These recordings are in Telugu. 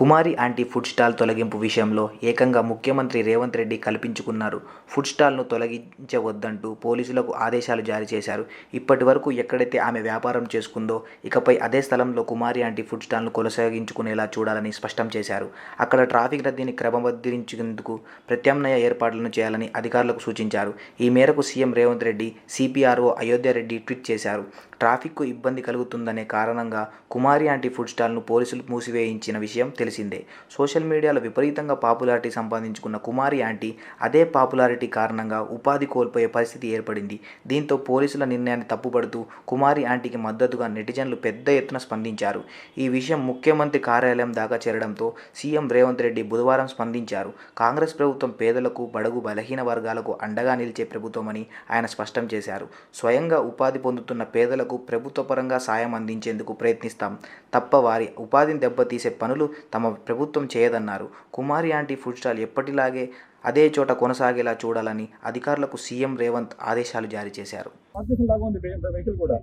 కుమారి ఆంటీ ఫుడ్ స్టాల్ తొలగింపు విషయంలో ఏకంగా ముఖ్యమంత్రి రేవంత్ రెడ్డి కల్పించుకున్నారు. ఫుడ్ స్టాల్ను తొలగించవద్దంటూ పోలీసులకు ఆదేశాలు జారీ చేశారు. ఇప్పటి వరకు ఎక్కడైతే ఆమె వ్యాపారం చేసుకుందో ఇకపై అదే స్థలంలో కుమారి ఆంటీ ఫుడ్ స్టాల్ను కొనసాగించుకునేలా చూడాలని స్పష్టం చేశారు. అక్కడ ట్రాఫిక్ రద్దీని క్రమబద్ధరించేందుకు ప్రత్యామ్నాయ ఏర్పాట్లను చేయాలని అధికారులకు సూచించారు. ఈ మేరకు CM Revanth Reddy CPRO Ayodhya Reddy tweet చేశారు. ట్రాఫిక్కు ఇబ్బంది కలుగుతుందనే కారణంగా కుమారి ఆంటీ ఫుడ్ స్టాల్ను పోలీసులు మూసివేయించిన విషయం తెలిసిందే. సోషల్ మీడియాలో విపరీతంగా పాపులారిటీ సంపాదించుకున్న కుమారి ఆంటీ అదే పాపులారిటీ కారణంగా ఉపాధి కోల్పోయే పరిస్థితి ఏర్పడింది. దీంతో పోలీసుల నిర్ణయాన్ని తప్పుపడుతూ కుమారి ఆంటీకి మద్దతుగా నెటిజన్లు పెద్ద ఎత్తున స్పందించారు. ఈ విషయం ముఖ్యమంత్రి కార్యాలయం దాకా చేరడంతో సీఎం రేవంత్ రెడ్డి బుధవారం స్పందించారు. కాంగ్రెస్ ప్రభుత్వం పేదలకు బడుగు బలహీన వర్గాలకు అండగా నిలిచే ప్రభుత్వమని ఆయన స్పష్టం చేశారు. స్వయంగా ఉపాధి పొందుతున్న పేదలకు ప్రభుత్వ పరంగా సాయం అందించేందుకు ప్రయత్నిస్తాం. తప్ప వారి ఉపాధిని దెబ్బతీసే పనులు తమ ప్రభుత్వం చేయదన్నారు. కుమారి ఆంటీ ఫుడ్ స్టాల్ ఎప్పటిలాగే అదే చోట కొనసాగేలా చూడాలని అధికారులకు సీఎం రేవంత్ ఆదేశాలు జారీ చేశారు. మార్కెటింగ్ లాగా ఉంది వెహికల్ కూడా.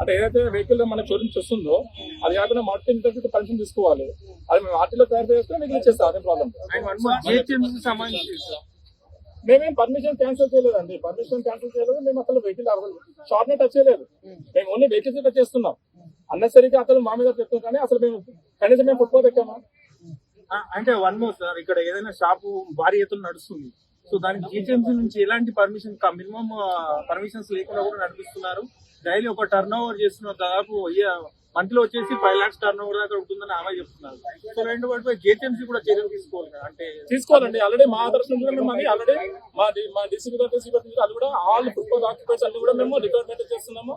అంటే ఏదైతే వెహికల్ మన షోరూమ్స్ వస్తుందో అది కాకుండా మార్కెటింగ్ తగ్గట్టు పర్మిషన్ తీసుకోవాలి. అది మేము ఆర్టీలో తయారు చేస్తే మీకు ఇచ్చేస్తాం అదే ప్రాబ్లం మేమేం పర్మిషన్ క్యాన్సిల్ చేయలేదండి. పర్మిషన్ క్యాన్సిల్ చేయలేదు మేము అసలు వెహికల్ షాప్ నే టచ్ చేయలేదు. మేము ఓన్లీ వెహికల్స్ టచ్ చేస్తున్నాం. అన్నసరిగా అసలు మా మీద చెప్తాం కానీ అసలు మేము కనీసం మేము ఎక్కామా ఆ, అంటే వన్ మోర్ సార్ ఇక్కడ ఏదైనా షాపు భారీ ఎత్తున నడుస్తుంది. సో దానికి జిహెచ్ఎంసీ నుంచి ఎలాంటి పర్మిషన్ మినిమం పర్మిషన్స్ లేకుండా కూడా నడిపిస్తున్నారు. డైలీ ఒక టర్న్ ఓవర్ చేస్తున్న దాదాపు మంత్లో వచ్చేసి ఫైవ్ లాక్స్ టర్న్ ఓవర్ దాకా ఉంటుందని ఆమె చెప్తున్నారు. సో రెండు వాటిపై జిహెచ్ఎంసీ కూడా చర్యలు తీసుకోవాలి కదా. అంటే తీసుకోవాలండి. ఆల్రెడీ మా దర్శనం కూడా మేము అది ఆల్రెడీ మా మా డిస్ట్రిక్ట్ డిస్ట్రిక్ట్ అది కూడా ఆల్ ఫుట్బాల్ ఆక్యుపైస్ అన్ని కూడా మేము రిక్వైర్మెంట్ చేస్తున్నాము.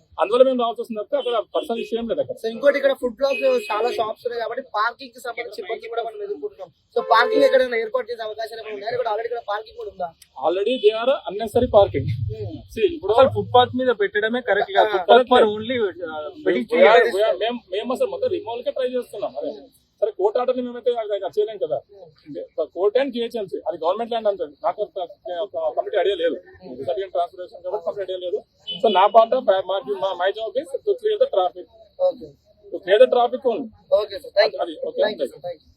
అందువల్ల మేము రావాల్సి వస్తుంది తప్పితే అక్కడ పర్సనల్ ఇష్యూ ఏం లేదు అక్కడ. సో ఇంకోటి ఇక్కడ ఫుడ్ బ్లాక్ చాలా షాప్స్ ఉన్నాయి కాబట్టి పార్కింగ్కి సంబంధించి ఇబ్బంది కూడా మనం ఎదుర్కొంటున్నాం. సో పార్కింగ్ ఎక్కడైనా ఏర్పాటు చేసే అవకాశాలు ఉన్నాయా ఇక్కడ ఆల్రెడీ ఇక్కడ పార్కింగ్ కూడా ఉందా? Already they are unnecessary parking ఇప్పుడు అసలు ఫుట్పాత్ మీద పెట్టడమే కరెక్ట్గా ఫుట్పాత్ ఫర్ ఓన్లీ మేము మేము అసలు మొత్తం రిమోల్ కే ట్రై చేస్తున్నాం. అదే సరే కోర్ట్ ఆర్డర్ని మేమైతే చేయలేం కదా. కోర్ట్ అండ్ జిహెచ్ఎంసీ అది గవర్నమెంట్ ల్యాండ్ అంటుంది నాకు కంప్లీట్ ఐడియా లేదు. సర్టిఫికేట్ ట్రాన్స్ఫర్మేషన్ కాబట్టి కంప్లీట్ ఐడియా లేదు. సో నా part of my job is to clear the traffic okay to clear the traffic ఉంది ఓకే సార్ థ్యాంక్ యూ అది okay thank you thank you